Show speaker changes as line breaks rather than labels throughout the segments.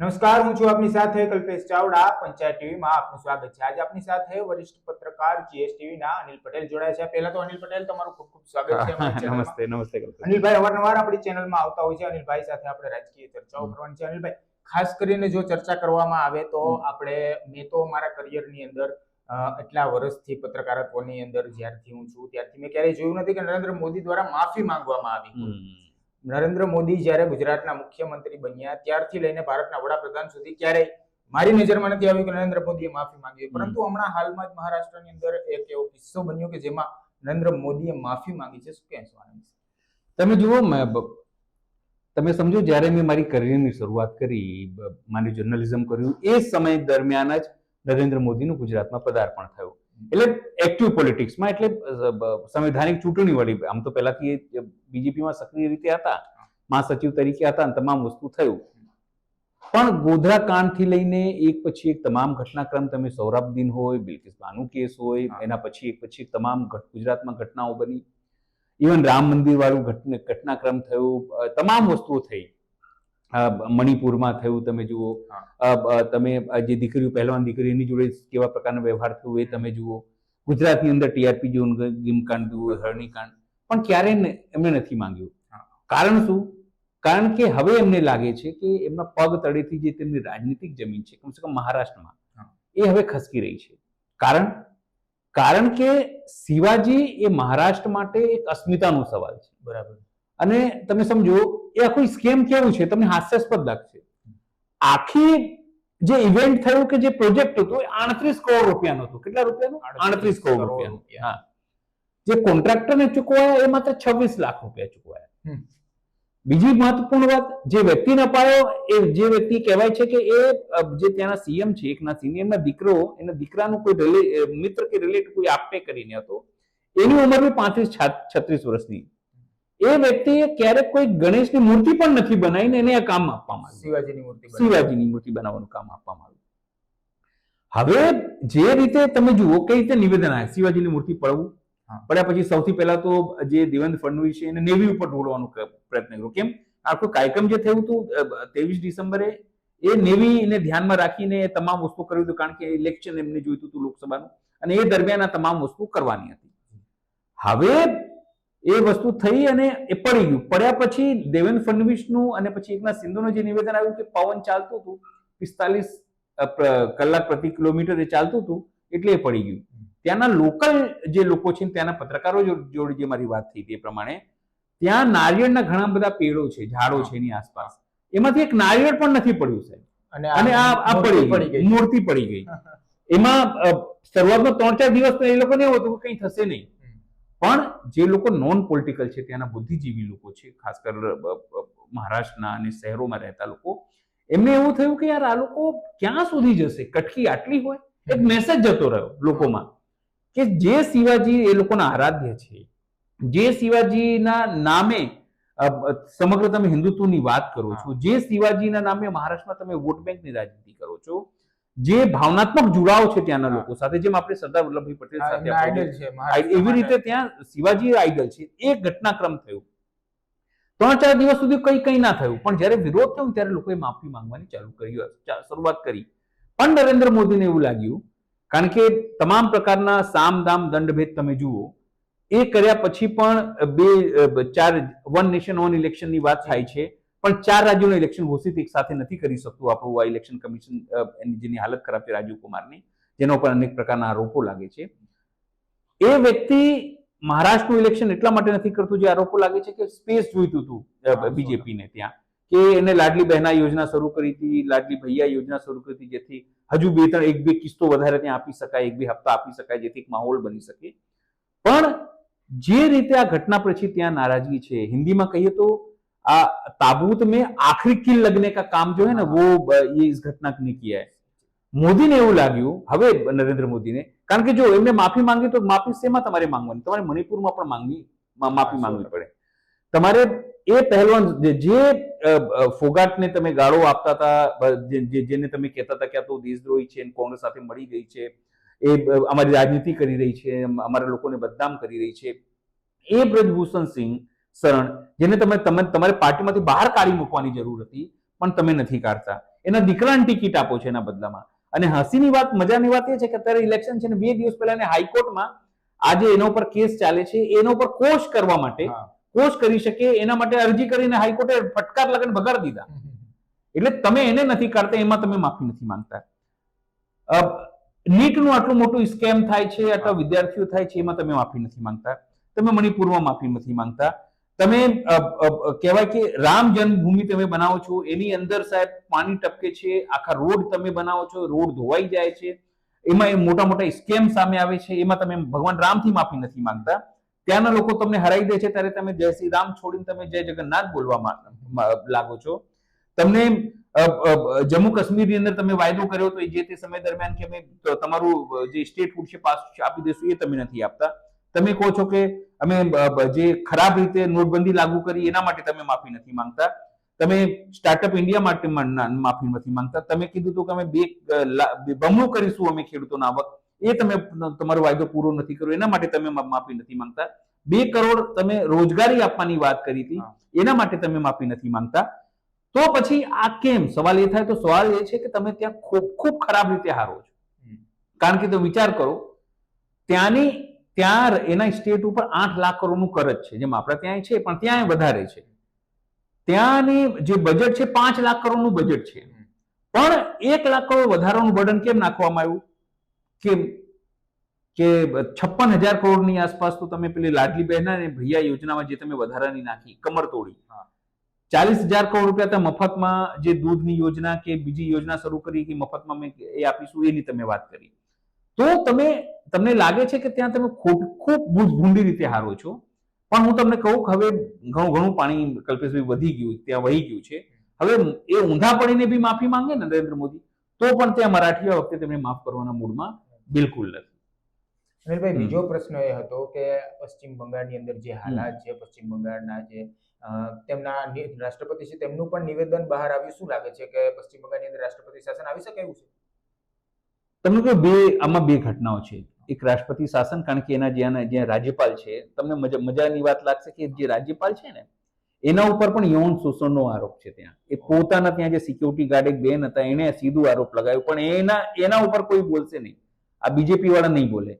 નમસ્કાર હું છું આપની સાથે કલ્પેશ ચાવડા પંચાયત ટીવીમાં આપનું સ્વાગત છે આજે આપની સાથે વરિષ્ઠ પત્રકાર જીએસટીવી ના અનિલ પટેલ જોડાયા છે પહેલા તો અનિલ પટેલ તમારું ખૂબ ખૂબ સ્વાગત છે.
નમસ્તે નમસ્તે કલ્પેશ.
અનિલભાઈ અવારનવાર આપણી ચેનલમાં આવતા હોય છે અનિલભાઈ સાથે આપણે રાજકીય ચર્ચાઓ કરવાની છે અનિલભાઈ ખાસ કરીને જો ચર્ચા કરવામાં આવે તો આપણે મેં તો મારા કરિયરની અંદર એટલા વર્ષથી પત્રકારત્વની અંદર જ્યારથી હું છું ત્યારથી મેં ક્યારેય જોયું નથી કે નરેન્દ્ર મોદી દ્વારા માફી માંગવામાં આવી. નરેન્દ્ર મોદી જ્યારે ગુજરાતના મુખ્યમંત્રી બન્યા ત્યારથી લઈને ભારતના વડાપ્રધાન સુધી ક્યારેય મારી નજરમાં નથી આવ્યું કે નરેન્દ્ર મોદીએ માફી માંગી હોય. પરંતુ હમણાં હાલમાં જ મહારાષ્ટ્રની અંદર એક એવો કિસ્સો બન્યો કે જેમાં નરેન્દ્ર મોદીએ માફી માંગી છે. શું કહેશો આનંદ
તમે જુઓ તમે સમજો જ્યારે મેં મારી કરિયરની શરૂઆત કરી મારી જર્નલિઝમ કર્યું એ સમય દરમિયાન જ નરેન્દ્ર મોદીનું ગુજરાતમાં પદાર્પણ થયું. એટલે એક્ટિવ પોલિટિક્સમાં એટલે સંવૈધાનિક ચૂંટણી વળી આમ તો પહેલાથી બીજેપીમાં સક્રિય રીતે હતા મહાસચિવ તરીકે હતા અને તમામ વસ્તુ થયું. પણ ગોધરા કાંડથી લઈને એક પછી એક તમામ ઘટનાક્રમ તમે સૌરભ હોય બિલકિસ બાનુ કેસ હોય એના પછી એક પછી તમામ ગુજરાતમાં ઘટનાઓ બની. ઇવન રામ મંદિર વાળું ઘટના- ઘટનાક્રમ થયું તમામ વસ્તુઓ થઈ. મણિપુરમાં થયું તમે જુઓ. તમે જે દીકરીઓ પહેલવાન દીકરી એની જોડે કેવા પ્રકારનો વ્યવહાર થયો એ તમે જુઓ. ગુજરાતની અંદર ટીઆરપી જેવું ગીમકાંડ જુઓ હરણીકાંડ. પણ ક્યારેય એમણે નથી માંગ્યું. કારણ શું? કારણ કે હવે એમને લાગે છે કે એમના પગ તળેથી જે તેમની રાજનીતિક જમીન છે કમસે કમ મહારાષ્ટ્રમાં એ હવે ખસકી રહી છે. કારણ? કારણ કે શિવાજી એ મહારાષ્ટ્ર માટે એક અસ્મિતાનો સવાલ છે.
બરાબર.
અને તમે સમજો એ આખું સ્કેમ કેવું છે? તમને હાસ્યાસ્પદ લાગશે. આખી જે ઇવેન્ટ થયું કે જે પ્રોજેક્ટ હતો એ આડત્રીસ કરોડ રૂપિયાનો હતો. કેટલા રૂપિયાનો? આડત્રીસ કરોડ રૂપિયાનો. હા. જે કોન્ટ્રાક્ટરને ચૂકવાયા એ માત્ર છવ્વીસ લાખ રૂપિયા ચૂકવાયા. બીજી મહત્વપૂર્ણ વાત જે વ્યક્તિને અપાયો એ જે વ્યક્તિ કહેવાય છે કે એ જે ત્યાંના સીએમ છે એકના સિનિયરના દીકરો એના દીકરાનું કોઈ મિત્ર કે રિલેટિવ કોઈ આપટે કરીને હતો એની ઉંમર બી પાંત્રીસ છત્રીસ વર્ષની. એ વ્યક્તિએ ક્યારેક કોઈ ગણેશની મૂર્તિ પણ નથી બનાવીને એને આ કામ આપવામાં આવ્યું.
શિવાજીની મૂર્તિ
શિવાજીની મૂર્તિ બનાવવાનું કામ આપવામાં આવ્યું. હવે જે રીતે તમે જુઓ કઈ રીતે નિવેદન આવે શિવાજીની મૂર્તિ પડવું પડ્યા પછી સૌથી પહેલા તો જે દેવેન્દ્ર ફડણવીસ છે એને નેવી ઉપર ઢોળવાનો પ્રયત્ન કર્યો. કેમ? આખો કાર્યક્રમ જે થયું હતું ત્રેવીસ ડિસેમ્બરે એ નેવીને ધ્યાનમાં રાખીને એ તમામ વસ્તુ કર્યું હતું કારણ કે ઇલેક્શન એમને જોઈતું હતું લોકસભાનું. અને એ દરમિયાન આ તમામ વસ્તુ કરવાની હતી. હવે એ વસ્તુ થઈ અને એ પડી ગયું. પડ્યા પછી દેવેન્દ્ર ફડણવીસનું અને પછી એકના સિંધુનું જે નિવેદન આવ્યું કે પવન ચાલતું હતું પિસ્તાલીસ કલાક પ્રતિ કિલોમીટર એ ચાલતું હતું એટલે એ પડી ગયું. ત્યાંના લોકલ જે લોકો છે ત્યાંના પત્રકારો જોડે જે મારી વાત થઈ તે પ્રમાણે ત્યાં નારિયેળના ઘણા બધા પેડો છે ઝાડો છે એની આસપાસ. એમાંથી એક નારિયેળ પણ નથી પડ્યું સાહેબ.
અને
આ પડી ગઈ. મૂર્તિ પડી ગઈ. એમાં શરૂઆતમાં ત્રણ ચાર દિવસ એ લોકોને એવું હતું કે કંઈ થશે નહીં. પણ જે લોકો નોન પોલિટિકલ છે ત્યાંના બુદ્ધિજીવી લોકો છે ખાસ કર મહારાષ્ટ્રના અને શહેરોમાં રહેતા લોકો એમને એવું થયું કે યાર આ લોકો ક્યાં સુધી જશે? કટકી આટલી હોય? એક મેસેજ જતો રહ્યો લોકોમાં કે જે શિવાજી એ લોકોના આરાધ્ય છે જે શિવાજીના નામે સમગ્ર તમે હિન્દુત્વની વાત કરો છો જે શિવાજીના નામે મહારાષ્ટ્રમાં તમે વોટ બેંકની રાજનીતિ કરો છો જે ભાવનાત્મક જોડાવ છે ત્યાંના લોકો સાથે જેમ આપણે સરદાર વલ્લભભાઈ પટેલ સાથે એવી રીતે ત્યાં શિવાજી આઈડલ છે. એ ઘટનાક્રમ થયો. ત્રણ ચાર દિવસ સુધી કઈ કઈ ના થયું. પણ જ્યારે વિરોધ થયો ત્યારે લોકોએ માફી માંગવાની ચાલુ કરી શરૂઆત કરી. પણ નરેન્દ્ર મોદીને એવું લાગ્યું કારણ કે તમામ પ્રકારના સામ દામ દંડભેદ તમે જુઓ એ કર્યા પછી પણ બે ચાર વન નેશન વન ઇલેક્શનની વાત થાય છે. પણ ચાર રાજ્યોનું ઇલેક્શન ઘોષિત એક સાથે નથી કરી શકતું આપણું આ ઇલેક્શન કમિશન એની જેની હાલત ખરાબ છે રાજીવ કુમારની જેના ઉપર અનેક પ્રકારના આરોપો લાગે છે. એ વ્યક્તિ મહારાષ્ટ્રનું ઇલેક્શન એટલા માટે નથી કરતું જે આરોપો લાગે છે કે સ્પેસ જોઈતું હતું બીજેપીને ત્યાં. કે એને લાડલી બહેના યોજના શરૂ કરી હતી લાડલી ભૈયા યોજના શરૂ કરી હતી જેથી હજુ બે ત્રણ એક બે કિસ્તો વધારે ત્યાં આપી શકાય એક બે હપ્તા આપી શકાય જેથી એક માહોલ બની શકે. પણ જે રીતે આ ઘટના પછી ત્યાં નારાજગી છે હિન્દીમાં કહીએ તો આ તાબૂત में आखिरी किल लगने का काम जो है ना वो ब- ये इस घटना ने किया है મોદીને એવું લાગ્યું હવે નરેન્દ્ર મોદીને કારણ કે જો એમને માફી માંગી તો માફી શેમાં તમારે માંગવાની તમારે મણિપુરમાં પણ માંગવી મા- માફી
હા, સો
માંગવી પડે તમારે એ પહેલવાન જે- જે અ, અ, ફોગાટને તમે ગાળો આપતા હતા બ- જે- જે- જેને તમે કહેતા હતા કે આ તો દેશદ્રોહી છે અને કોંગ્રેસ સાથે મળી ગઈ છે એ અ, અમારી રાજનીતિ કરી રહી છે અમ- અમારા લોકોને બદનામ કરી રહી છે એ બ્રજભૂષણ સિંહ શરણ જેને તમે તમે તમારે પાર્ટીમાંથી બહાર કાઢી મૂકવાની જરૂર હતી પણ તમે નથી કાઢતા. એના દીકરાને ટિકિટ આપો છો એના બદલામાં. અને હસીની વાત મજાની વાત એ છે કે અત્યારે ઇલેક્શન છે ને બે દિવસ પહેલા હાઈકોર્ટમાં આજે એના ઉપર કેસ ચાલે છે. એના ઉપર કોષ કરવા માટે કોષ કરી શકે એના માટે અરજી કરીને હાઈકોર્ટે ફટકાર લગન ભગાડી દીધા. એટલે તમે એને નથી કાઢતા એમાં તમે માફી નથી માંગતા. નીટનું આટલું મોટું સ્કેમ થાય છે અથવા વિદ્યાર્થીઓ થાય છે એમાં તમે માફી નથી માંગતા. તમે મણિપુરમાં માફી નથી માંગતા. તમે કહેવાય કે રામ જન્મભૂમિ તમે બનાવો છો, એની અંદર સાહેબ પાણી ટપકે છે, આખા રોડ તમે બનાવો છો, રોડ ધોવાઈ જાય છે, એમાં એ મોટા મોટા સ્કેમ સામે આવે છે, એમાં તમે ભગવાન રામથી માફી નથી માંગતા. ત્યાંના લોકો તમને હરાઈ દે છે, ત્યારે તમે જય શ્રી રામ છોડીને તમે જય જગન્નાથ બોલવા લાગો છો. તમને જમ્મુ કાશ્મીરની અંદર તમે વાયદો કર્યો તો જે તે સમય દરમિયાન કે અમે તમારું જે સ્ટેટ ફૂડ છે પાસ આપી દઈશું, એ તમે નથી આપતા. તમે કહો છો કે અમે જે ખરાબ રીતે નોટબંધી લાગુ કરી એના માટે તમે માફી નથી માંગતા? તમે સ્ટાર્ટઅપ ઇન્ડિયા માટે માફી નથી માંગતા? તમે કીધું હતું કે અમે બે બમણું કરીશું અમે ખેડૂતોના આવક. એ તમે તમારો વાયદો પૂરો નથી કર્યો. એના માટે તમે માફી નથી માંગતા? બે કરોડ તમે રોજગારી આપવાની વાત કરી હતી. એના માટે તમે માફી નથી માંગતા? તો પછી આ કેમ? સવાલ એ થાય તો સવાલ એ છે કે તમે ત્યાં ખૂબ ખૂબ ખરાબ રીતે હારો છો. કારણ કે તો વિચાર કરો ત્યાંની ત્યાં એના સ્ટેટ ઉપર આઠ લાખ કરોડનું કરજ છે. જેમ આપણા ત્યાં છે પણ ત્યાં વધારે છે. ત્યાંની જે બજેટ છે પાંચ લાખ કરોડનું બજેટ છે. પણ એક લાખ કરોડ વધારાનું બર્ડન કેમ નાખવામાં આવ્યું? કેમ કે છપ્પન હજાર કરોડની આસપાસ તો તમે પેલી લાડલી બહેના અને ભૈયા યોજનામાં જે તમે વધારાની નાખી કમર તોડી. ચાલીસ હજાર કરોડ રૂપિયા તો મફતમાં જે દૂધની યોજના કે બીજી યોજના શરૂ કરી કે મફતમાં મેં એ આપીશું એની તમે વાત કરી. તો તમે તમને લાગે છે કે ત્યાં તમે ખૂબ ખૂબ ભૂંડી રીતે હારો છો? પણ હું તમને કહું કે હવે ઘણું ઘણું પાણી કલ્પેશભાઈ વધી ગયું ત્યાં વહી ગયું છે. હવે એ ઊંધા પડીને બી માફી માંગે ને નરેન્દ્ર મોદી તો પણ ત્યાં મરાઠી આ વખતે તેમને માફ કરવાના મૂડમાં બિલકુલ નથી.
અનિલભાઈ બીજો પ્રશ્ન એ હતો કે પશ્ચિમ બંગાળની અંદર જે હાલાત છે પશ્ચિમ બંગાળના જે તેમના રાષ્ટ્રપતિ છે તેમનું પણ નિવેદન બહાર આવ્યું. શું લાગે છે કે પશ્ચિમ બંગાળની અંદર રાષ્ટ્રપતિ શાસન આવી શકે એવું છે?
તમને કહ્યું બે આમાં બે ઘટનાઓ છે. એક રાષ્ટ્રપતિ શાસન કારણ કે એના જ્યાં જ્યાં રાજ્યપાલ છે તમને મજા મજાની વાત લાગશે કે જે રાજ્યપાલ છે ને એના ઉપર પણ યૌન શોષણનો આરોપ છે ત્યાં. એ પોતાના ત્યાં જે સિક્યોરિટી ગાર્ડ એક બેન હતા એને સીધું આરોપ લગાવ્યો પણ એના એના ઉપર કોઈ બોલશે નહીં. આ બીજેપી વાળા નહીં બોલે.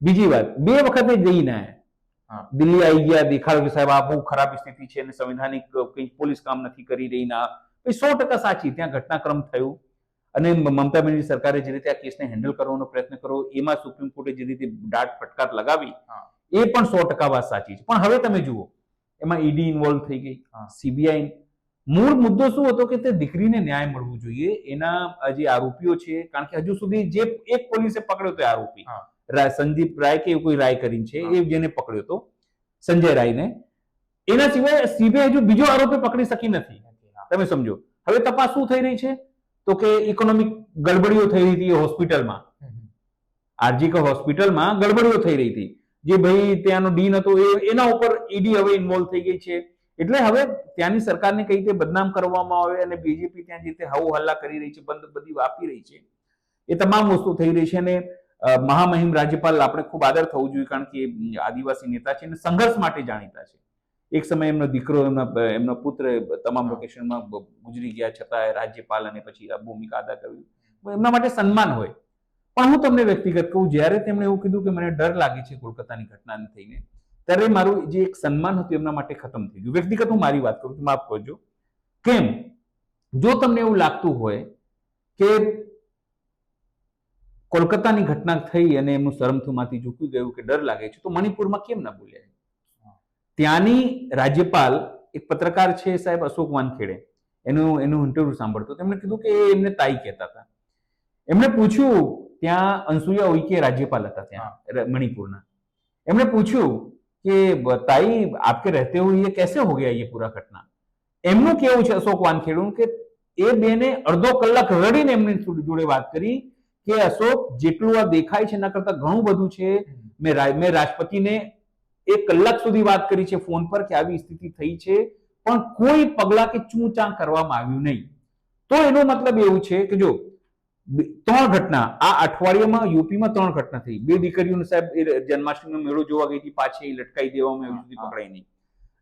બીજી વાત બે વખતે જઈને આયા. દિલ્હી આવી ગયા દેખાડો કે સાહેબ આ બહુ ખરાબ સ્થિતિ છે અને સંવિધાનિક કંઈ પોલીસ કામ નથી કરી રહી ના સો ટકા સાચી ત્યાં ઘટનાક્રમ થયું. અને મમતા બેનર્જી સરકારે જે રીતે આ કેસને હેન્ડલ કરવાનો પ્રયત્ન કર્યો એમાં સુપ્રીમ કોર્ટે જે રીતે દાટ ફટકાર લગાવી એ પણ સો ટકા વાત સાચી છે. પણ હવે તમે જુઓ એમાં ઈડી ઇન્વોલ્વ થઈ ગઈ સીબીઆઈ મૂળ મુદ્દો શું હતો કે તે દીકરીને ન્યાય મળવું જોઈએ. એના જે આરોપીઓ છે કારણ કે હજુ સુધી જે એક પોલીસે પકડ્યો તો આરોપી. સંદીપ રાય કે કોઈ રાય કરીને છે એ જેને પકડ્યો તો સંજય રાયને. એના સિવાય સીબીઆઈ હજુ બીજો આરોપી પકડી શકી નથી, તમે સમજો. હવે તપાસ શું થઈ રહી છે? તો કે ઇકોનોમિક ગડબડીઓ થઈ રહી હતી હોસ્પિટલમાં.
હમ.
હોસ્પિટલમાં ગડબડીઓ થઈ રહી હતી. જે ભાઈ ત્યાંનો ડીન હતો એ, એના ઉપર ઈડી હવે ઇન્વોલ્વ થઈ ગઈ છે. એટલે હવે ત્યાંની સરકારને કઈ રીતે બદનામ કરવામાં આવે અને બીજેપી ત્યાં જે રીતે હાઉ હલ્લા કરી રહી છે, બંધ બધી વાપી રહી છે, એ તમામ વસ્તુ થઈ રહી છે અને મહામહિમ રાજ્યપાલ આપણે ખૂબ આદર થવું જોઈએ કારણ કે આદિવાસી નેતા છે અને સંઘર્ષ માટે જાણીતા છે. એક સમય એમનો દીકરો એમના એમનો પુત્ર તમામ. લોકેશનમાં ગુજરી ગયા છતાં રાજ્યપાલ અને પછી આ ભૂમિકા અદા કરવી એમના માટે સન્માન હોય. પણ હું તમને વ્યક્તિગત કહું જ્યારે તેમણે એવું કીધું કે મને ડર લાગે છે કોલકાતાની ઘટનાને થઈને ત્યારે મારું જે એક સન્માન હતું એમના માટે ખતમ થઈ ગયું. વ્યક્તિગત હું મારી વાત કરું તો માફ કરજો. કેમ? જો તમને એવું લાગતું હોય કે કોલકાતાની ઘટના થઈ અને એમનું શરમથુમાંથી ઝૂકી ગયું કે ડર લાગે છે તો મણિપુરમાં કેમ ના બોલ્યા? ત્યાંની રાજ્યપાલ એક પત્રકાર છે સાહેબ અશોક વાનખેડે એનું એનું ઇન્ટરવ્યુ સાંભળતો તેમણે કીધું કે એ એમને તાઈ કહેતા હતા એમણે પૂછ્યું ત્યાં અનસુયા ઉઈકે રાજ્યપાલ હતા ત્યાં ર- મણિપુરના એમણે પૂછ્યું કે બ- તાઈ આપકે રહેતે हुए ये कैसे हो गया ये पूरा घटना એમનું કેવું છે અશોક વાનખેડું કે એ બેને અડધો કલાક રડીને એમની જોડે વાત કરી કે અશોક જેટલું આ દેખાય છે એના કરતા ઘણું બધું છે મેં રા- મેં રાષ્ટ્રપતિને એક કલાક સુધી વાત કરી છે ફોન પર કે આવી સ્થિતિ થઈ છે પણ કોઈ પગલા કે ચૂંચા કરવામાં આવ્યું નહીં. તો એનો મતલબ એવું છે કે જો ત્રણ ઘટના આ અઠવાડિયામાં યુપીમાં ત્રણ ઘટના થઈ. બે દીકરીઓને સાહેબ એ જન્માષ્ટમીનો મેળો જોવા ગઈ હતી પાછી લટકાઈ દેવામાં હજુ સુધી. પકડાઈ નહીં.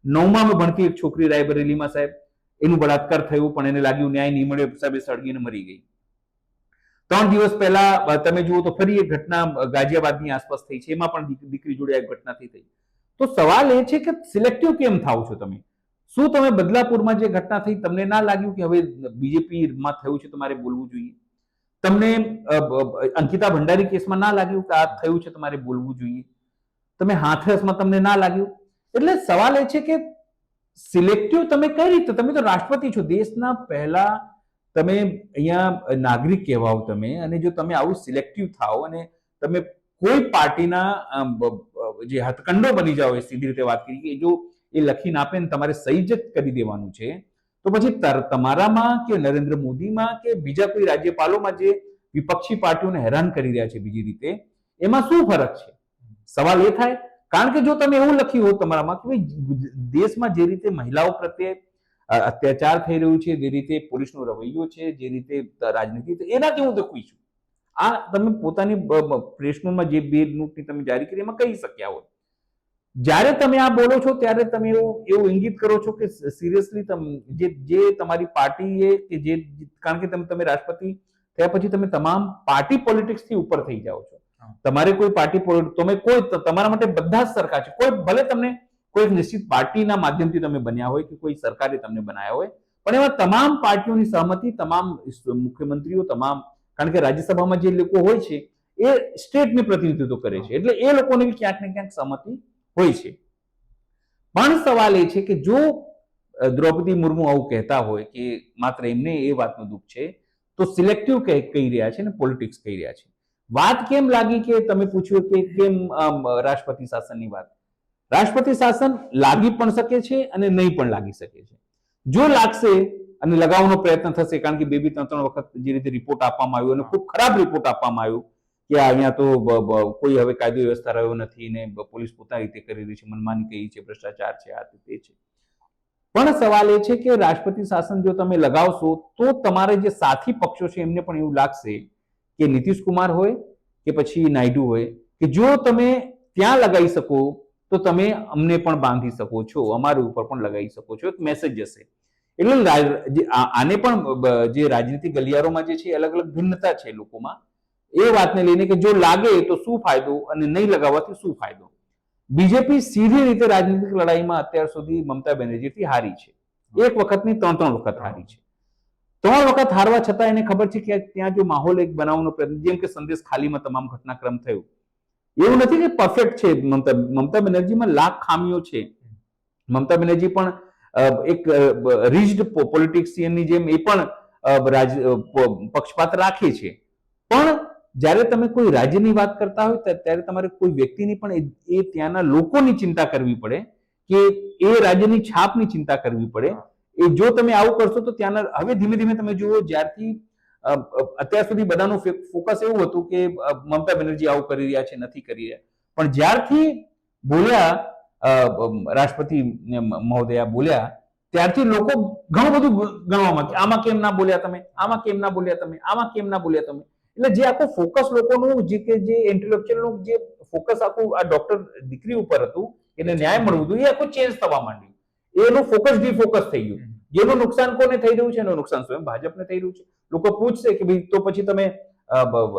નવમાં ભણતી એક છોકરી રાયબરેલીમાં સાહેબ એનું બળાત્કાર થયું પણ એને લાગ્યું ન્યાય નહીં મળ્યો હિસાબે સળગીને મરી ગઈ. ત્રણ દિવસ પહેલા તમે જુઓ તો ફરી એક ઘટના ગાઝિયાબાદની આસપાસ થઈ છે એમાં પણ દીકરી જોડે એક ઘટના થઈ થઈ. તો સવાલ એ છે કે સિલેક્ટિવ કેમ થાવ છો તમે? શું તમે બદલાપુરમાં જે ઘટના થઈ તમને ના લાગ્યું કે હવે બીજેપીમાં થયું છે તમારે બોલવું જોઈએ? તમને અંકિતા ભંડારી કેસમાં ના લાગ્યું કે આ થયું છે તમારે બોલવું જોઈએ? તમે હાથરસમાં તમને ના લાગ્યું? એટલે સવાલ એ છે કે સિલેક્ટિવ તમે કઈ રીતે? તમે તો રાષ્ટ્રપતિ છો, દેશના પહેલા તમે અહીંયા નાગરિક કહેવાઓ તમે અને જો તમે આવું સિલેક્ટિવ થાઓ અને તમે કોઈ પાર્ટીના જે હથકંડો બની જાઓ એ સીધી રીતે વાત કરી કે જો એ લખીને આપે ને તમારે સહી જ કરી દેવાનું છે, તો પછી તમારામાં કે નરેન્દ્ર મોદીમાં કે બીજા કોઈ રાજ્યપાલોમાં જે વિપક્ષી પાર્ટીઓને હેરાન કરી રહ્યા છે બીજી રીતે, એમાં શું ફરક છે? સવાલ એ થાય, કારણ કે જો તમે એવું લખ્યું હોત તમારામાં કે દેશમાં જે રીતે મહિલાઓ પ્રત્યે અત્યાચાર થઈ રહ્યું છે, જે રીતે પોલીસનો રવૈયો છે, જે રીતે રાજનીતિ એનાથી હું દુઃખી છું. આ તમે પોતાની પ્રેસ જે બે નોટની તમે જારી કરી એમાં કહી શક્યા હોત જ્યારે તમે આ બોલો છો ત્યારે તમે એવું એવું ઇંગિત કરો છો કે સિરિયસલી જે જે તમારી પાર્ટીએ કે જે કારણ કે તમે તમે રાષ્ટ્રપતિ થયા પછી તમે તમામ પાર્ટી પોલિટિક્સથી ઉપર થઈ જાઓ છો. તમારે કોઈ પાર્ટી તમે કોઈ તમારા માટે બધા જ સરખા છે. કોઈ ભલે તમને કોઈ નિશ્ચિત પાર્ટીના માધ્યમથી તમે બન્યા હોય કે કોઈ સરકારે તમને બનાવ્યા હોય પણ એમાં તમામ પાર્ટીઓની સહમતિ તમામ મુખ્યમંત્રીઓ તમામ કારણ કે રાજ્યસભામાં જે લોકો હોય છે, એ સ્ટેટને પ્રતિનિધિત્વ કરે છે. એટલે એ લોકોને ક્યાંક ને ક્યાંક સંમતિ હોય છે. પણ સવાલ એ છે કે જો દ્રૌપદી મુર્મુ આવું કહેતા હોય કે માત્ર એમને એ વાતનું દુઃખ છે, તો સિલેક્ટિવ કહી રહ્યા છે ને પોલિટિક્સ કહી રહ્યા છે. વાત કેમ લાગી કે તમે પૂછ્યું કે કેમ રાષ્ટ્રપતિ શાસનની વાત? રાષ્ટ્રપતિ શાસન લાગી પણ શકે છે અને નહીં પણ લાગી શકે છે. જો લાગશે અને લગાવવાનો પ્રયત્ન થશે, કારણ કે બે બે ત્રણ ત્રણ વખત જે રીતે રિપોર્ટ આપવામાં આવ્યો અને ખૂબ ખરાબ રિપોર્ટ આપવામાં આવ્યો કે અહીંયા તો કોઈ હવે કાયદો વ્યવસ્થા રહ્યો નથી ને પોલીસ પોતાની રીતે કરી રહી છે, મનમાની કહી છે, ભ્રષ્ટાચાર છે, આ તે છે. પણ સવાલ એ છે કે રાષ્ટ્રપતિ શાસન જો તમે લગાવશો, તો તમારે જે સાથી પક્ષો છે એમને પણ એવું લાગશે કે નીતિશ કુમાર હોય કે પછી નાયડુ હોય કે જો તમે ત્યાં લગાવી શકો, તો તમે અમને પણ બાંધી શકો છો, અમારી ઉપર પણ લગાવી શકો છો, એક મેસેજ જશે એટલે આને પણ જે રાજનીતિક ગલિયારોમાં જે છે અલગ અલગ ભિન્નતા છે લોકોમાં. એ વાતને લઈને કે જો લાગે તો શું ફાયદો અને નહીં લગાવવાથી શું ફાયદો? બીજેપી સીધી રીતે રાજનીતિક લડાઈમાં અત્યાર સુધી મમતા બેનર્જીથી હારી છે. એક વખતની ત્રણ ત્રણ વખત હારી છે. ત્રણ વખત હારવા છતાં એને ખબર છે કે ત્યાં જો માહોલ એક બનાવવાનો પ્રયત્ન જેમ કે સંદેશ ખાલીમાં તમામ ઘટનાક્રમ થયું. એવું નથી કે પરફેક્ટ છે મમતા મમતા બેનર્જીમાં લાખ ખામીઓ છે. મમતા બેનર્જી પણ એક રિજ્ડ પોલિટિક્સિયનની જેમ એ પણ રાજ પક્ષપાત રાખે છે. પણ જ્યારે તમે કોઈ રાજ્યની વાત કરતા હોય ત્યા- ત્યારે તમારે કોઈ વ્યક્તિની પણ એ- ત્યાંના લોકોની ચિંતા કરવી પડે કે એ રાજ્યની છાપની ચિંતા કરવી પડે. એ જો તમે આવું કરશો તો ત્યાંના હવે ધીમે ધીમે તમે જુઓ જ્યારથી અત્યાર સુધી બધાનું ફોકસ એવું હતું કે મમતા બેનર્જી આવું કરી રહ્યા છે નથી કરી રહ્યા. પણ જ્યારથી બોલ્યા રાષ્ટ્રપતિ મહોદયા બોલ્યા. ત્યારથી લોકો ઘણું બધું ગણવામાં કે આમાં કેમ ના બોલ્યા તમે? આમાં કેમ ના બોલ્યા તમે? આમાં કેમ ના બોલ્યા તમે? એટલે જે આખું ફોકસ લોકોનું, જે કે જે ઇન્ટેલેક્ચ્યુઅલનું જે ફોકસ આખું આ ડોક્ટર દીકરી ઉપર હતું, એને ન્યાય મળવું હતું એ આખું ચેન્જ થવા માંડ્યું. એનું ફોકસ ડિફોકસ થઈ ગયું. જેનું નુકસાન કોને થઈ રહ્યું છે? એનું નુકસાન સ્વયં ભાજપને થઈ રહ્યું છે. લોકો પૂછશે કે ભાઈ તો પછી તમે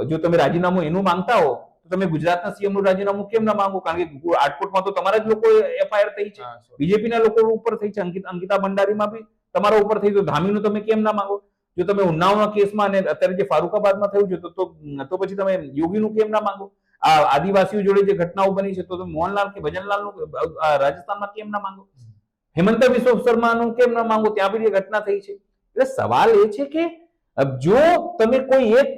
જો તમે રાજીનામું એનું માંગતા હો તો તમે ગુજરાતના સીએમનું રાજીનામું કેમ ના માંગો કારણ કે રાજકોટમાં તો તમારા જ લોકો એફઆઈઆર થઈ છે. બીજેપીના લોકો ઉપર થઈ છે અંકિત અંકિતા ભંડારીમાં બી તમારા ઉપર થઈ તો ધામીનું તમે કેમ ના માંગો? જો તમે ઉન્નાવના કેસમાં અને અત્યારે જે ફારુકાબાદમાં થયું છે તો તો પછી તમે યોગીનું કેમ ના માંગો? આ આદિવાસીઓ જોડે જે ઘટનાઓ બની છે તો તમે મોહનલાલ કે ભજનલાલનું નું રાજસ્થાનમાં કેમ ના માંગો? હેમંત બિશ્વ શર્માનું કેમ ના માંગો? ત્યાં બી જે ઘટના થઈ છે. એટલે સવાલ એ છે કે જો તમે કોઈ એક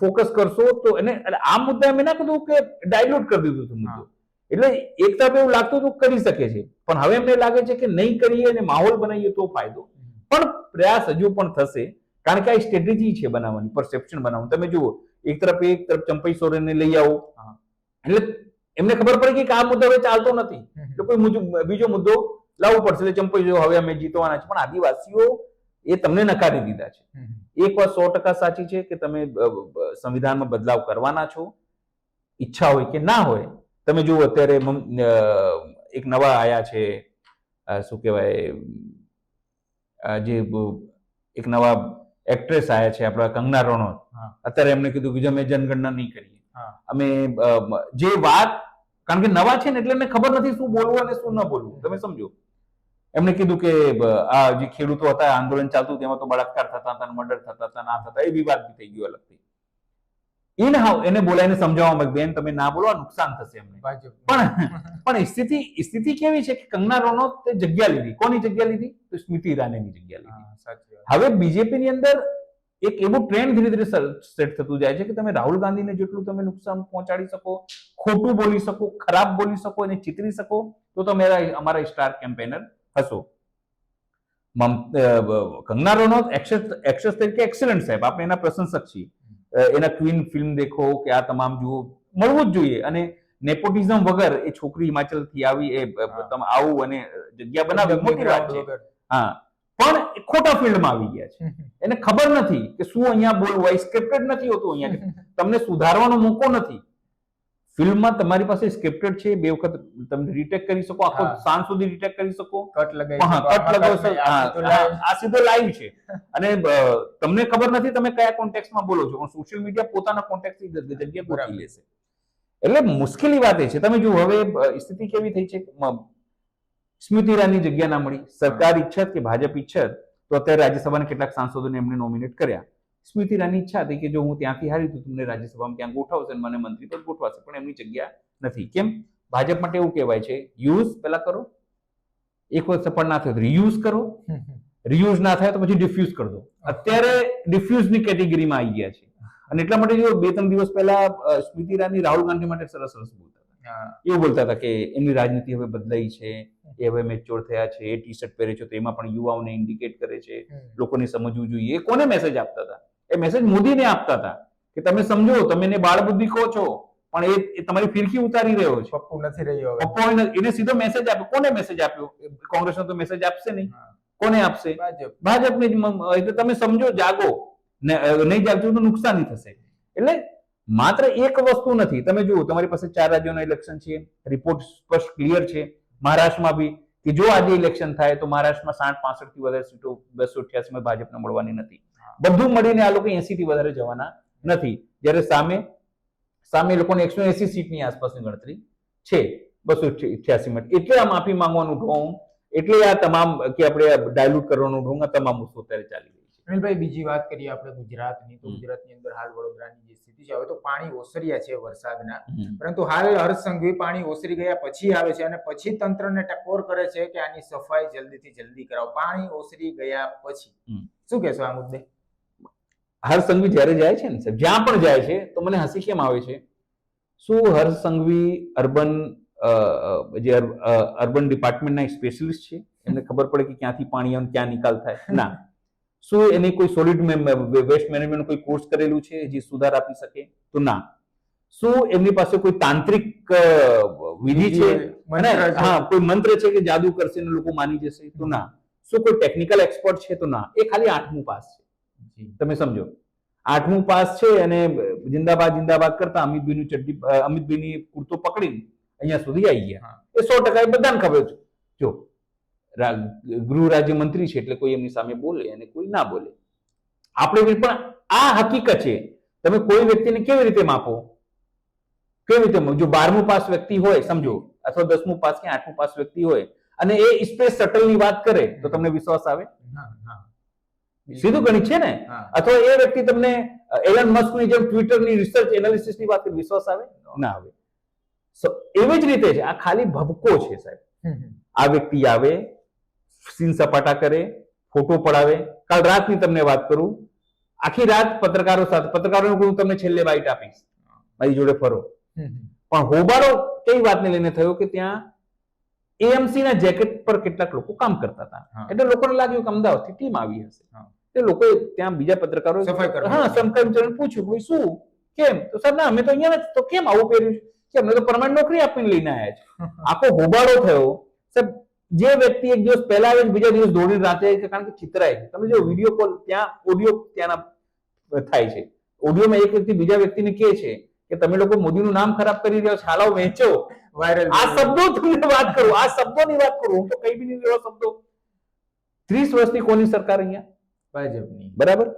ફોકસ કરશો તો એને આ મુદ્દા મેં ના કીધું કે ડાયલ્યુટ કરી દીધું હતું મુદ્દો. એટલે એક તરફ એવું લાગતું હતું કરી શકે છે. પણ હવે એમને લાગે છે કે નહીં કરીએ અને માહોલ બનાવીએ તો ફાયદો. પણ પ્રયાસ હજુ પણ થશે. કારણ કે આ સ્ટ્રેટેજી છે બનાવવાની પરસેપ્શન બનાવવાનું. તમે જુઓ એક તરફ એક તરફ ચંપઈ સોરેનને લઈ આવો. એટલે એમને ખબર પડી કે આ મુદ્દો હવે ચાલતો નથી. તો કોઈ બીજો મુદ્દો લાવવો પડશે. એટલે ચંપઈ જો હવે અમે જીતવાના છે. પણ આદિવાસીઓ એ તમને નકારી દીધા છે. એક વાત સો ટકા સાચી છે કે તમે સંવિધાનમાં બદલાવ કરવાના છો. ઈચ્છા હોય કે ના હોય તમે જુઓ અત્યારે એક નવા આયા છે શું કહેવાય જે એક નવા એક્ટ્રેસ આયા છે આપણા કંગના
રણો
અત્યારે એમને કીધું કે જો અમે જનગણના નહીં કરીએ. અમે જે વાત કારણ કે નવા છે ને એટલે એમને ખબર નથી શું બોલવું અને શું ન બોલવું. તમે સમજો. એમણે કીધું કે આ જે ખેડૂતો હતા આંદોલન ચાલતું તેમાં તો બળાત્કાર થતા હતા મર્ડર થતા હતા ના થતા એ વિવાદ બી થઈ ગયો અલગથી. ઇન હાઉ એને બોલાઈને સમજાવવામાં બેન તમે ના બોલો નુકસાન થશે એમને. પણ પણ સ્થિતિ સ્થિતિ કેવી છે કે કંગના રનૌત તે જગ્યા લીધી. કોની જગ્યા લીધી? તો સ્મૃતિ ઈરાનીની જગ્યા લીધી. હવે બીજેપી ની અંદર એક એવું ટ્રેન્ડ ધીરે ધીરે સેટ થતું જાય છે કે તમે રાહુલ ગાંધીને જેટલું તમે નુકસાન પહોંચાડી શકો ખોટું બોલી શકો ખરાબ બોલી શકો એને ચિતરી શકો તો તમે અમારા સ્ટાર કેમ્પેનર હશો કંગના રનૌત એક્ટ્રેસ એક્ટ્રેસ તરીકે એક્સેલન્ટ સાહેબ આપણે એના પ્રશંસક છીએ. એના ક્વીન ફિલ્મ દેખો કે આ તમામ જુઓ મળવું જ જોઈએ. અને નેપોટિઝમ વગર એ છોકરી હિમાચલથી આવી એ તમે આવું અને જગ્યા બનાવી મોટી વાત છે. હા. પણ ખોટા ફિલ્ડમાં આવી ગયા છે. એને ખબર નથી કે શું અહીંયા બોલવું હોય સ્ક્રિપ્ટેડ નથી હોતું અહીંયા. તમને સુધારવાનો મોકો નથી. ફિલ્મમાં તમારી પાસે સ્ક્રિપ્ટેડ છે બે વખત તમે રીટેક કરી શકો આખો સાંજ સુધી રીટેક કરી શકો.
કટ લગાવી
હા, કટ લગાવો
આ
સીધો લાઈવ છે. અને તમને ખબર નથી તમે કયા કોન્ટેક્સમાં બોલો છો પણ સોશિયલ મીડિયા પોતાના કોન્ટેક્ટથી જગ્યા. ગોતી લેશે. એટલે મુશ્કેલી વાત એ છે. તમે જો હવે સ્થિતિ કેવી થઈ છે? સ્મૃતિ ઈરાની જગ્યા ના મળી. સરકાર ઈચ્છત કે ભાજપ ઈચ્છત તો અત્યારે રાજ્યસભાના કેટલાક સાંસદોને એમને નોમિનેટ કર્યા. સ્મૃતિ ઈરાની ઈચ્છા હતી કે જો હું ત્યાંથી હારી તો તમને રાજ્યસભામાં ત્યાં ગોઠવશે અને મને મંત્રી પદ ગોઠવાશે પણ એમની જગ્યા નથી. કેમ? ભાજપ માટે એવું કહેવાય છે યુઝ પેલા કરો એક વખત સફળ ના થયો રિયુઝ કરો રિયુઝ ના થાય તો પછી ડિફ્યુઝ કરી દો. અત્યારે ડિફ્યુઝની કેટેગરીમાં આવી ગયા છે. અને એટલા માટે જો બે ત્રણ દિવસ પહેલા સ્મૃતિ ઈરાની રાહુલ ગાંધી માટે સરસ સરસ બોલતા હતા. એવું બોલતા હતા કે એમની રાજનીતિ હવે બદલાઈ છે એ હવે મેચ્યોર થયા છે એ ટી શર્ટ પહેરે છે તો એમાં પણ યુવાઓને ઇન્ડિકેટ કરે છે. લોકોને સમજવું જોઈએ. કોને મેસેજ આપતા હતા? એ મેસેજ મોદીને આપતા હતા કે તમે સમજો તમે એને બાળ બુદ્ધિ કહો છો પણ એ તમારી ફિરકી ઉતારી રહ્યો છે.
પપ્પુ નથી રહ્યો
પપ્પુ એને એને સીધો મેસેજ આપ્યો. કોને મેસેજ આપ્યો? કોંગ્રેસનો તો મેસેજ આપશે નહીં. કોને આપશે?
ભાજપ.
ભાજપને એટલે તમે સમજો જાગો. નહીં જાગજો તો નુકસાની થશે. એટલે માત્ર એક વસ્તુ નથી. તમે જુઓ તમારી પાસે ચાર રાજ્યોના ઇલેક્શન છે. રિપોર્ટ સ્પષ્ટ ક્લિયર છે. મહારાષ્ટ્રમાં બી કે જો આજે ઇલેક્શન થાય તો મહારાષ્ટ્રમાં સાઠ પાસઠથી વધારે સીટો બસો અઠ્યાસીમાં ભાજપને મળવાની નથી. બધું મળીને આ લોકો એસી થી વધારે જવાના નથી. જ્યારે સામે સામે લોકોને એકસો એસી સીટની આસપાસની ગણતરી છે બસો અઠ્યાસી માં એટલે આ માફી માંગવાનું ઢોંગ એટલે આ તમામ કે આપણે ડાયલ્યુટ કરવાનું ઢોંગ આ તમામ વસ્તુ અત્યારે ચાલી રહી છે.
અનિલભાઈ બીજી વાત કરીએ આપણે ગુજરાતની. તો ગુજરાતની અંદર હાલ વડોદરાની જે સ્થિતિ છે હવે તો પાણી ઓસર્યા છે વરસાદના. પરંતુ હાલ હરસંઘવી પાણી ઓસરી ગયા પછી આવે છે અને પછી તંત્રને ટકોર કરે છે કે આની સફાઈ જલ્દીથી જલ્દી કરાવો. પાણી ઓસરી ગયા પછી. શું કહેશો આ મુદ્દે?
હર્ષ સંઘવી જ્યારે જાય છે ને સાહેબ જ્યાં પણ જાય છે તો મને હસી કેમ આવે છે? શું હર્ષ સંઘવી અર્બન જે અર્બન ડિપાર્ટમેન્ટના સ્પેશિયલિસ્ટ છે? એમને ખબર પડે કે ક્યાંથી પાણી આવે ક્યાં નિકાલ થાય. ના. શું એને કોઈ સોલિડ વેસ્ટ મેનેજમેન્ટ કોઈ કોર્સ કરેલું છે જે સુધાર આપી શકે? તો ના. શું એમની પાસે કોઈ તાંત્રિક વિધિ છે. હા કોઈ મંત્ર છે કે જાદુ કરશે ને લોકો માની જશે? તો ના. શું કોઈ ટેકનિકલ એક્સપર્ટ છે? તો ના. એ ખાલી આઠમું પાસ છે. તમે સમજો. આઠમું પાસ છે અને જિંદાબાદ જિંદાબાદ કરતા અમિતભાઈનું ચડ્ડી અમિતભાઈની કુર્તો પકડીને અહીંયા સુધી આવી ગયા. એ સો ટકા એ બધાને ખબર છે. જો ગૃહ રાજ્ય મંત્રી છે એટલે કોઈ એમની સામે બોલે અને કોઈ ના બોલે. આપણે પણ આ હકીકત છે. તમે કોઈ વ્યક્તિને કેવી રીતે માપો? કેવી રીતે? જો બારમું પાસ વ્યક્તિ હોય સમજો અથવા દસમું પાસ કે આઠમું પાસ વ્યક્તિ હોય અને એ સ્પેસ શટલની વાત કરે તો તમને વિશ્વાસ આવે. સીધું ગણિત છે ને? અથવા એ વ્યક્તિ તમને એલન મસ્કની જેમ ટ્વિટરની રિસર્ચ એનાલિસિસની વાત વિશ્વાસ આવે? ના આવે. એવી જ રીતે છે આ ખાલી ભભકો છે સાહેબ. આ વ્યક્તિ આવે સીન સપાટા કરે ફોટો પડાવે. કાલ રાતની તમને વાત કરું. આખી રાત પત્રકારો સાથે પત્રકારોને હું તમને છેલ્લે બાઈટ આપીશ. મારી જોડે ફરો. પણ હોબાળો કઈ વાતને લઈને થયો કે ત્યાં એએમસી ના જેકેટ પર કેટલાક લોકો કામ કરતા હતા. એટલે લોકોને લાગ્યું કે અમદાવાદથી ટીમ આવી હશે. એટલે લોકોએ ત્યાં બીજા પત્રકારો હા સફાઈ પૂછ્યું કે શું? કેમ? તો સાહેબ ના અમે તો અહીંયા નથી. તો કેમ આવું પહેર્યું કે અમને તો પરમાનન્ટ નોકરી આપીને લઈને આવ્યા છે આખો હોબાળો થયો. સાહેબ જે વ્યક્તિ એક દિવસ પહેલા આવે બીજા દિવસ દોડીને રાતે કારણ કે ચિતરાય છે. તમે જો વીડિયો કોલ ત્યાં ઓડિયો ત્યાંના થાય છે. ઓડિયોમાં એક વ્યક્તિ બીજા વ્યક્તિને કહે છે કે તમે લોકો મોદીનું નામ ખરાબ કરી રહ્યા છો શાળાઓ વેચો
વાયરલ
આ શબ્દો તમને વાત કરું આ શબ્દોની વાત કરું હું તો કઈ બી નહીં એવા શબ્દો ત્રીસ વર્ષથી કોની સરકાર અહીંયા
ભાજપની
બરાબર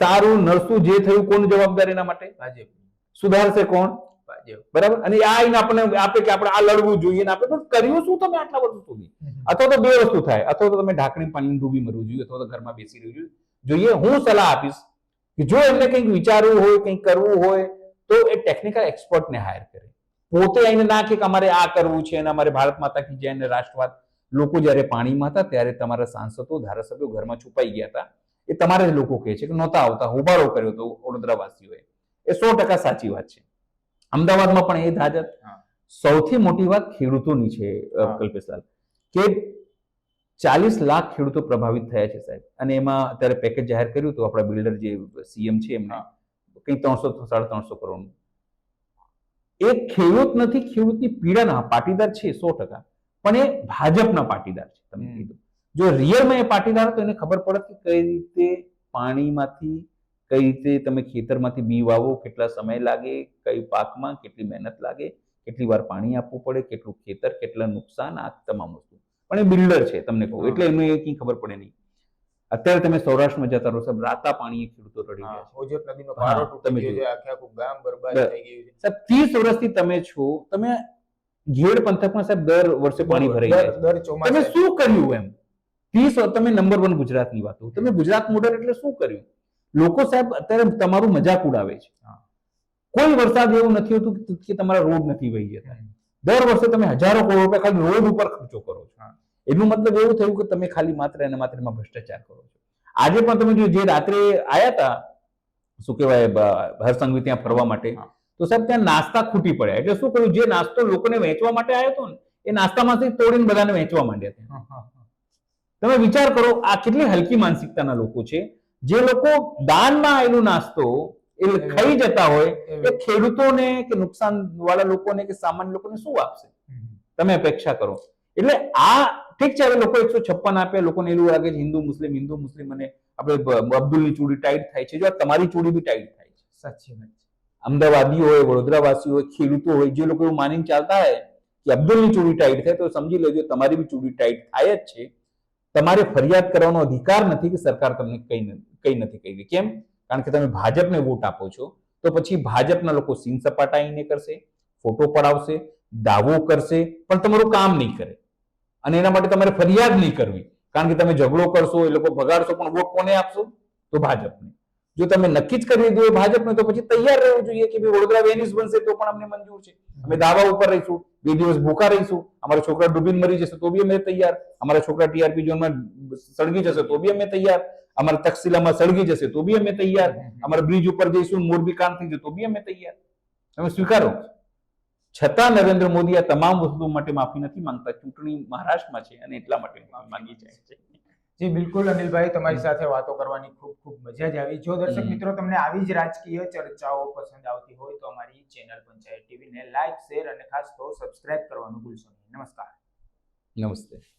સારું નરસું જે થયું કોની જવાબદારી એના માટે
ભાજપની
સુધારશે કોણ
ભાજપ
બરાબર અને આ આઈને આપણને આપે કે આપણે આ લડવું જોઈએ ને આપણે પણ કર્યું શું તમે આટલા વર્ષો સુધી અથવા તો બે વસ્તુ થાય અથવા તો તમે ઢાંકણી પાણી ડૂબી મરવું જોઈએ અથવા તો ઘરમાં બેસી રહેવું જોઈએ જોઈએ હું સલાહ આપીશ કે જો એમને કંઈક વિચારવું હોય કંઈક કરવું હોય તો એ ટેકનિકલ એક્સપર્ટને હાયર કરે પોતે એને ના કે અમારે આ કરવું છે અને અમારે ભારત માતા કી જય અને રાષ્ટ્રવાદ. લોકો જ્યારે પાણીમાં હતા ત્યારે તમારા સાંસદો ધારાસભ્યો ઘરમાં છુપાઈ ગયા હતા. એ તમારા જ લોકો કહે છે કે નહોતા આવતા હોબાળો કર્યો હતો વડોદરાવાસીઓએ. એ સો ટકા સાચી વાત છે. અમદાવાદમાં પણ એ જ હાજર સૌથી મોટી વાત ખેડૂતોની છે કલ્પેશલાલ. કે ચાલીસ લાખ ખેડૂતો પ્રભાવિત થયા છે સાહેબ. અને એમાં અત્યારે પેકેજ જાહેર કર્યું હતું આપણા બિલ્ડર જે સીએમ છે એમના કંઈક ત્રણસો સાડા ત્રણસો કરોડનું એ ખેડૂત નથી ખેડૂતની પીડાના પાટીદાર છે સો ટકા. પણ એ ભાજપના પાટીદાર છે તમે કીધું. જો રિયલમાં એ પાટીદાર તો એને ખબર પડે કે કઈ રીતે પાણીમાંથી કઈ રીતે તમે ખેતરમાંથી બી વાવો કેટલા સમય લાગે કઈ પાકમાં કેટલી મહેનત લાગે કેટલી વાર પાણી આપવું પડે કેટલું ખેતર કેટલા નુકસાન આ તમામ વસ્તુ. પણ એ બિલ્ડર છે તમને કહું. એટલે એમને એ કંઈ ખબર પડે નહીં. અત્યારે તમે સૌરાષ્ટ્રમાં જતા રહો સાહેબ રાતા પાણીએ ખેડૂતો રડી ગયા છે.
ઓજત નદીનો પારો તૂટી ગયો છે આખે આખું ગામ બરબાદ થઈ ગયું છે.
સાહેબ ત્રીસ વર્ષથી તમે છો તમે ઘેડ પંથકમાં સાહેબ દર વર્ષે પાણી ભરાઈ જાય
દર ચોમાસે
તમે શું કર્યું એમ? ત્રીસ વર્ષ તમે નંબર વન ગુજરાતની વાતો તમે ગુજરાત મોડલ એટલે શું કર્યું? લોકો સાહેબ અત્યારે તમારું મજાક ઉડાવે છે. કોઈ વરસાદ એવું નથી હોતું કે- તમારા રોડ નથી વહી જતા. દર વર્ષે તમે હજારો કરોડ રૂપિયા ખાલી રોડ ઉપર ખર્ચો કરો છો. એનો મતલબ એવું થયું કે તમે ખાલી માત્ર અને માત્ર એમાં ભ્રષ્ટાચાર કરો છો. આજે પણ તમે જો જે રાત્રે આવ્યા હતા શું કહેવાય હરસંઘવી ત્યાં ફરવા માટે તો સાહેબ ત્યાં નાસ્તા ખૂટી પડ્યા. એટલે શું કર્યું? જે નાસ્તો લોકોને વહેંચવા માટે આવ્યો હતો ને એ નાસ્તામાંથી તોડીને બધાને વહેંચવા માંડ્યા હતા. તમે વિચાર કરો આ કેટલી હલકી માનસિકતાના લોકો છે. જે લોકો દાનમાં આવેલું નાસ્તો એ ખાઈ જતા હોય
એ
ખેડૂતોને કે નુકસાન વાળા લોકોને કે સામાન્ય લોકોને શું આપશે? તમે અપેક્ષા કરો. એટલે આ ઠીક છે હવે લોકો એકસો છપ્પન આપે લોકોને એવું લાગે છે હિન્દુ મુસ્લિમ હિન્દુ મુસ્લિમ અને આપણે અબ્દુલની ચૂડી ટાઈટ થાય છે. જો તમારી ચૂડી બી ટાઈટ થાય છે.
સાચી વાત છે.
અમદાવાદીઓ હોય વડોદરાવાસી હોય ખેડૂતો હોય જે લોકો એવું માનીને ચાલતા હોય કે અબ્દુલની ચૂડી ટાઈટ થાય તો સમજી લેજો તમારી બી ચૂડી ટાઈટ થાય જ છે. તમારે ફરિયાદ કરવાનો અધિકાર નથી કે સરકાર તમને કઈ કઈ નથી કહી રહી. કેમ? કારણ કે તમે ભાજપને વોટ આપો છો તો પછી ભાજપના લોકો સીન સપાટા કરશે ફોટો પડાવશે દાવો કરશે પણ તમારું કામ નહીં કરે. અને એના માટે તમારે ફરિયાદ નહીં કરવી. કારણ કે તમે ઝઘડો કરશો એ લોકો ભગાડશો પણ વોટ કોને આપશો? તો ભાજપને. જો તમે નક્કી જ કરી દીધું ભાજપને તો પછી તૈયાર રહેવું જોઈએ કે ભાઈ વડોદરા વેનિસ બનશે તો પણ અમને મંજૂર છે. અમે દાવા ઉપર રહીશું બે દિવસ ભૂખા રહીશું અમારા છોકરા ડૂબીને મરી જશે તો બી અમે તૈયાર. અમારા છોકરા ટીઆરપી ઝોનમાં સળગી જશે તો બી અમે તૈયાર. અમારા તક્ષશિલામાં સળગી જશે તો બી અમે તૈયાર. અમારા બ્રિજ ઉપર જઈશું મોરબી કામ થઈ જશે તો બી અમે તૈયાર. તમે સ્વીકારો. છતાં નરેન્દ્ર મોદી આ તમામ વસ્તુઓ માટે માફી નથી માંગતા. ચૂંટણી મહારાષ્ટ્રમાં છે અને એટલા માટે માંગી જાય છે.
જી બિલકુલ અનિલભાઈ તમારી સાથે વાતો કરવાની ખૂબ ખૂબ મજા જ આવી. જો દર્શક મિત્રો તમને આવી જ રાજકીય ચર્ચાઓ પસંદ આવતી હોય તો અમારી ચેનલ પંચાયત ટીવીને લાઈક શેર અને ખાસ તો સબસ્ક્રાઇબ કરવાનું ભૂલશો નહીં. નમસ્કાર.
નમસ્તે.